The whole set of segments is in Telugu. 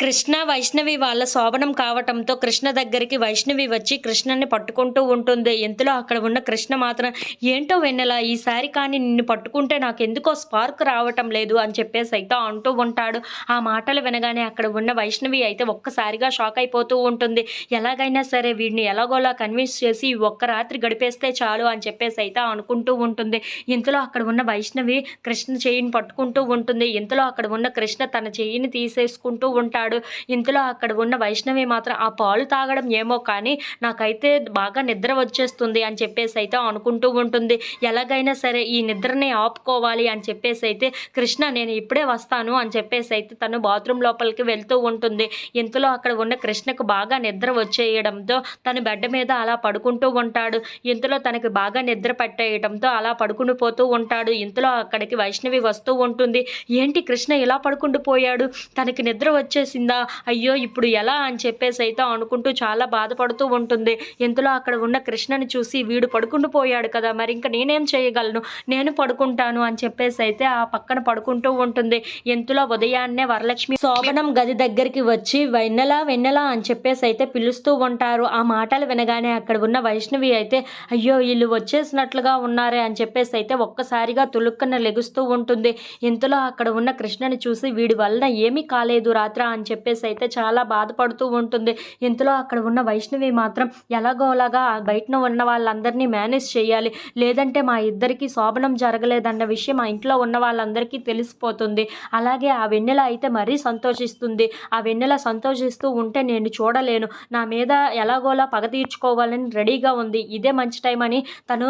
కృష్ణ వైష్ణవి వాళ్ళ శోభనం కావటంతో కృష్ణ దగ్గరికి వైష్ణవి వచ్చి కృష్ణని పట్టుకుంటూ ఉంటుంది. ఇంతలో అక్కడ ఉన్న కృష్ణ మాత్రం ఏంటో వెన్నెలా ఈసారి కానీ నిన్ను పట్టుకుంటే నాకు ఎందుకో స్పార్క్ రావటం లేదు అని చెప్పేసి అయితే అంటూ ఉంటాడు. ఆ మాటలు వినగానే అక్కడ ఉన్న వైష్ణవి అయితే ఒక్కసారిగా షాక్ అయిపోతూ ఉంటుంది. ఎలాగైనా సరే వీడిని ఎలాగోలా కన్విన్స్ చేసి ఒక్క రాత్రి గడిపేస్తే చాలు అని చెప్పేసి అయితే అనుకుంటూ ఉంటుంది. ఇంతలో అక్కడ ఉన్న వైష్ణవి కృష్ణ చెయ్యిని పట్టుకుంటూ ఉంటుంది. ఇంతలో అక్కడ ఉన్న కృష్ణ తన చెయ్యిని తీసేసుకుంటూ ఉంటాడు. ఇంతలో అక్కడ ఉన్న వైష్ణవి మాత్రం ఆ పాలు తాగడం ఏమో కానీ నాకైతే బాగా నిద్ర వచ్చేస్తుంది అని చెప్పేసి అయితే అనుకుంటూ ఉంటుంది. ఎలాగైనా సరే ఈ నిద్రని ఆపుకోవాలి అని చెప్పేసి అయితే కృష్ణ నేను ఇప్పుడే వస్తాను అని చెప్పేసి అయితే తను బాత్రూమ్ లోపలికి వెళ్తూ ఉంటుంది. ఇంతలో అక్కడ ఉన్న కృష్ణకు బాగా నిద్ర వచ్చేయడంతో తను బెడ్ మీద అలా పడుకుంటూ ఉంటాడు. ఇంతలో తనకి బాగా నిద్ర పట్టేయడంతో అలా పడుకుని పోతూ ఉంటాడు. ఇంతలో అక్కడికి వైష్ణవి వస్తూ ఉంటుంది. ఏంటి కృష్ణ ఇలా పడుకుండిపోయాడు? తనకి నిద్ర వచ్చేసి చేసిందా? అయ్యో ఇప్పుడు ఎలా అని చెప్పేసి అయితే అనుకుంటూ చాలా బాధపడుతూ ఉంటుంది. ఇంతలో అక్కడ ఉన్న కృష్ణని చూసి వీడు పడుకుంటూ పోయాడు కదా మరి ఇంకా నేనేం చేయగలను? నేను పడుకుంటాను అని చెప్పేసి అయితే ఆ పక్కన పడుకుంటూ ఉంటుంది. ఇంతలో ఉదయాన్నే వరలక్ష్మి శోభనం గది దగ్గరికి వచ్చి వెన్నెల వెన్నెల అని చెప్పేసి అయితే పిలుస్తూ ఉంటారు. ఆ మాటలు వినగానే అక్కడ ఉన్న వైష్ణవి అయితే అయ్యో వీళ్ళు వచ్చేసినట్లుగా ఉన్నారే అని చెప్పేసి అయితే ఒక్కసారిగా తులుక్కన లెగుస్తూ ఉంటుంది. ఇంతలో అక్కడ ఉన్న కృష్ణని చూసి వీడి వలన ఏమీ కాలేదు రాత్ర అని చెప్పేసి అయితే చాలా బాధపడుతూ ఉంటుంది. ఇంతలో అక్కడ ఉన్న వైష్ణవి మాత్రం ఎలాగోలాగా బయటన ఉన్న వాళ్ళందరినీ మేనేజ్ చేయాలి. లేదంటే మా ఇద్దరికి శోభనం జరగలేదన్న విషయం మా ఇంట్లో ఉన్న వాళ్ళందరికీ తెలిసిపోతుంది. అలాగే ఆ వెన్నెల అయితే మరీ సంతోషిస్తుంది. ఆ వెన్నెల సంతోషిస్తూ ఉంటే నేను చూడలేను. నా మీద ఎలాగోలా పగ తీర్చుకోవాలని రెడీగా ఉంది. ఇదే మంచి టైం అని తను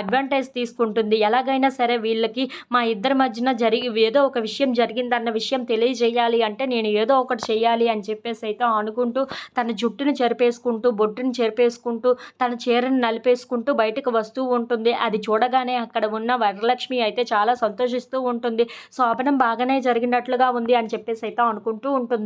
అడ్వాంటేజ్ తీసుకుంటుంది. ఎలాగైనా సరే వీళ్ళకి మా ఇద్దరి మధ్యన జరిగి ఏదో ఒక విషయం జరిగిందన్న విషయం తెలియజేయాలి అంటే నేను ఏదో ఒక ఒకటి చేయాలి అని చెప్పేసి అయితే అనుకుంటూ తన జుట్టును చెరిపేసుకుంటూ బొట్టుని చెరిపేసుకుంటూ తన చీరను నలిపేసుకుంటూ బయటకు వస్తూ ఉంటుంది. అది చూడగానే అక్కడ ఉన్న వరలక్ష్మి అయితే చాలా సంతోషిస్తూ ఉంటుంది. శోభనం బాగానే జరిగినట్లుగా ఉంది అని చెప్పేసి అయితే అనుకుంటూ ఉంటుంది.